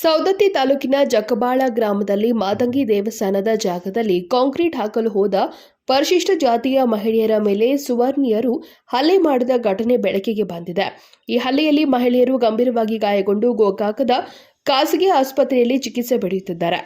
ಸೌದತ್ತಿ ತಾಲೂಕಿನ ಜಕಬಾಳ ಗ್ರಾಮದಲ್ಲಿ ಮಾದಂಗಿ ದೇವಸ್ಥಾನದ ಜಾಗದಲ್ಲಿ ಕಾಂಕ್ರೀಟ್ ಹಾಕಲು ಹೋದ ಪರಿಶಿಷ್ಟ ಜಾತಿಯ ಮಹಿಳೆಯರ ಮೇಲೆ ಸುವರ್ಣಿಯರು ಹಲ್ಲೆ ಮಾಡಿದ ಘಟನೆ ಬೆಳಕಿಗೆ ಬಂದಿದೆ. ಈ ಹಲ್ಲೆಯಲ್ಲಿ ಮಹಿಳೆಯರು ಗಂಭೀರವಾಗಿ ಗಾಯಗೊಂಡು ಗೋಕಾಕದ ಖಾಸಗಿ ಆಸ್ಪತ್ರೆಯಲ್ಲಿ ಚಿಕಿತ್ಸೆ ಪಡೆಯುತ್ತಿದ್ದಾರೆ.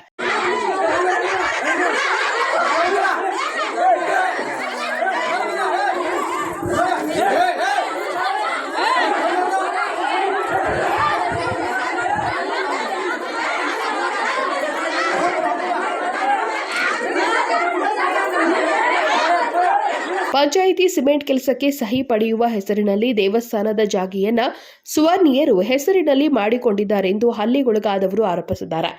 ಪಂಚಾಯಿತಿ ಸಿಮೆಂಟ್ ಕೆಲಸಕ್ಕೆ ಸಹಿ ಪಡೆಯುವ ಹೆಸರಿನಲ್ಲಿ ದೇವಸ್ಥಾನದ ಜಾಗಿಯನ್ನ ಸುವರ್ಣಿಯರು ಹೆಸರಿನಲ್ಲಿ ಮಾಡಿಕೊಂಡಿದ್ದಾರೆಂದು ಹಲ್ಲೆಗೊಳಗಾದವರು ಆರೋಪಿಸಿದ್ದಾರೆ.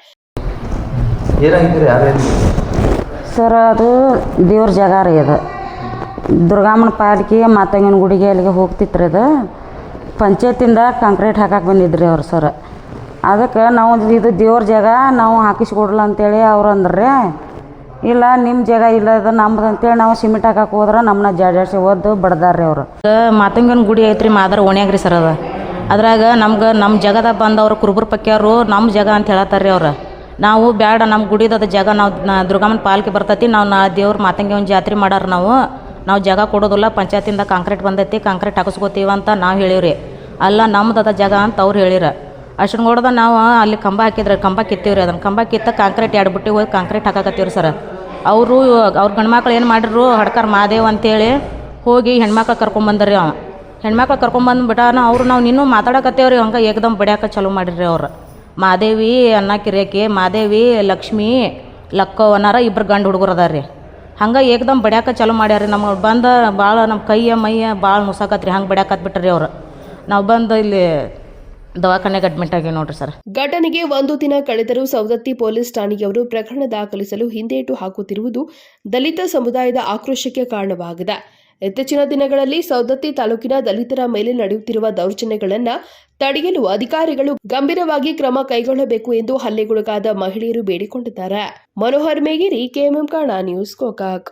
ಸರ್ ಅದು ದೇವ್ರ ಜಾಗ ರೀ ಅದು. ದುರ್ಗಮ್ಮನ ಪಾಲಿಕೆ ಮಾತಂಗನ ಗುಡಿಗೆ ಅಲ್ಲಿಗೆ ಹೋಗ್ತಿತ್ತು ರೀ ಅದು. ಪಂಚಾಯತಿಂದ ಕಾಂಕ್ರೀಟ್ ಹಾಕಕ್ಕೆ ಬಂದಿದ್ರಿ ಅವ್ರು ಸರ್. ಅದಕ್ಕೆ ನಾವು ಇದು ದೇವ್ರ ಜಾಗ ನಾವು ಹಾಕಿಸ್ಕೊಡ್ಲ ಅಂತೇಳಿ ಅವ್ರು ಅಂದ್ರಿ. ಇಲ್ಲ ನಿಮ್ಮ ಜಾಗ ಇಲ್ಲ ಅದು ನಮ್ದು ಅಂತೇಳಿ ನಾವು ಸಿಮೆಂಟ್ ಹಾಕಕ್ಕೆ ಹೋದ್ರೆ ನಮ್ಮನ್ನ ಜಾಡಾಡಿಸಿ ಓದ್ದು ಬಡ್ದಾರ್ರಿ ಅವರು. ಮಾತಂಗನ ಗುಡಿ ಐತ್ರಿ ಮಾದರ ಓಣ್ಯಾಗ ರೀ ಸರ್ ಅದು. ಅದ್ರಾಗ ನಮ್ಗೆ ನಮ್ಮ ಜಾಗದಾಗ ಬಂದವರು ಕುರುಬರು ಪಕ್ಕಿಯವರು ನಮ್ಮ ಜಾಗ ಅಂತ ಹೇಳತ್ತಾರ ರೀ ಅವ್ರು. ನಾವು ಬ್ಯಾಡ ನಮ್ಮ ಗುಡಿದದ ಜಾಗ ನಾವು ದುರ್ಗಮ್ಮನ ಪಾಲ್ಕಿ ಬರ್ತೈತಿ, ನಾವು ನಾ ದೇವ್ರ ಮಾತಂಗಿ ಒಂದು ಜಾತ್ರೆ ಮಾಡಾರ ನಾವು. ನಾವು ಜಾಗ ಕೊಡೋದಿಲ್ಲ, ಪಂಚಾಯತಿಂದ ಕಾಂಕ್ರೀಟ್ ಬಂದೈತಿ, ಕಾಂಕ್ರೀಟ್ ಹಾಕಿಸ್ಕೋತೀವಿ ಅಂತ ನಾವು ಹೇಳಿವ್ರಿ. ಅಲ್ಲ ನಮ್ಮದದ ಜಾಗ ಅಂತ ಅವ್ರು ಹೇಳಿರ. ಅಷ್ಟನ್ ಹೊಡೆದ ನಾವು ಅಲ್ಲಿ ಕಂಬ ಹಾಕಿದ್ರೆ, ಕಂಬ ಕಿತ್ತೀವ್ರಿ ಅದನ್ನು. ಕಂಬ ಕಿತ್ತ ಕಾಂಕ್ರೀಟ್ ಎರಡು ಬುಟ್ಟಿ ಹೋಗಿ ಕಾಂಕ್ರೀಟ್ ಹಾಕಾಕತ್ತೀವ್ರಿ ಸರ್ ಅವರು, ಅವ್ರ ಗಂಡ್ಮಕ್ಳು ಏನು ಮಾಡಿದ್ರು, ಹಡ್ಕರ್ ಮಾದೇವ್ ಅಂತೇಳಿ ಹೋಗಿ ಹೆಣ್ಮಕ್ಳು ಕರ್ಕೊಂಬಂದ್ರಿ ಅವ. ಹೆಣ್ಮಕ್ಳು ಕರ್ಕೊಂಬಂದ್ಬಿಟ್ಟಾನ ಅವ್ರು ನಾವು ಇನ್ನೂ ಮಾತಾಡಕತ್ತೇವ್ರಿ, ಹಂಗೆ ಏಕದಮ್ ಬಡಿಯಾಕ ಚಾಲೂ ಮಾಡಿರಿ ಅವ್ರು. ಮಾದೇವಿ ಅನ್ನ ಕಿರಿಯಕಿ ಮಾದೇವಿ ಲಕ್ಷ್ಮಿ, ಲಕ್ಕೋ ಅನ್ನಾರ ಇಬ್ಬರು ಗಂಡು ಹುಡುಗರು ಅದಾರ ರೀ ಹಂಗೆ ಏಕ್ದಮ್ ಬಡ್ಯಾಕ ಚಾಲೂ ಮಾಡ್ಯಾರ ಬಂದ ಬಂದು ಭಾಳ ನಮ್ಮ ಕೈಯ, ಮೈಯ ಭಾಳ ಮುಸಾಕತ್ರಿ, ಹಂಗೆ ಬಡಿಯಾಕತ್ಬಿಟ್ರಿ ಅವ್ರು. ನಾವು ಬಂದು ಇಲ್ಲಿ ದವಾಖಾನೆಗೆ ಅಡ್ಮಿಟ್ ಆಗಿ ನೋಡ್ರಿ ಸರ್ ಘಟನೆಗೆ ಒಂದು ದಿನ ಕಳೆದರೂ ಸವದತ್ತಿ ಪೊಲೀಸ್ ಠಾಣೆಯವರು ಪ್ರಕರಣ ದಾಖಲಿಸಲು ಹಿಂದೇಟು ಹಾಕುತ್ತಿರುವುದು ದಲಿತ ಸಮುದಾಯದ ಆಕ್ರೋಶಕ್ಕೆ ಕಾರಣವಾಗಿದೆ. ಇತ್ತೀಚಿನ ದಿನಗಳಲ್ಲಿ ಸವದತ್ತಿ ತಾಲೂಕಿನ ದಲಿತರ ಮೇಲೆ ನಡೆಯುತ್ತಿರುವ ದೌರ್ಜನ್ಯಗಳನ್ನು ತಡೆಯಲು ಅಧಿಕಾರಿಗಳು ಗಂಭೀರವಾಗಿ ಕ್ರಮ ಕೈಗೊಳ್ಳಬೇಕು ಎಂದು ಹಲ್ಲೆಗೊಳಗಾದ ಮಹಿಳೆಯರು ಬೇಡಿಕೊಂಡಿದ್ದಾರೆ. ಮನೋಹರ್ ಮೇಗಿರಿ, ಕೆಎಂಎಂ ಕಾಣ ನ್ಯೂಸ್, ಗೋಕಾಕ್.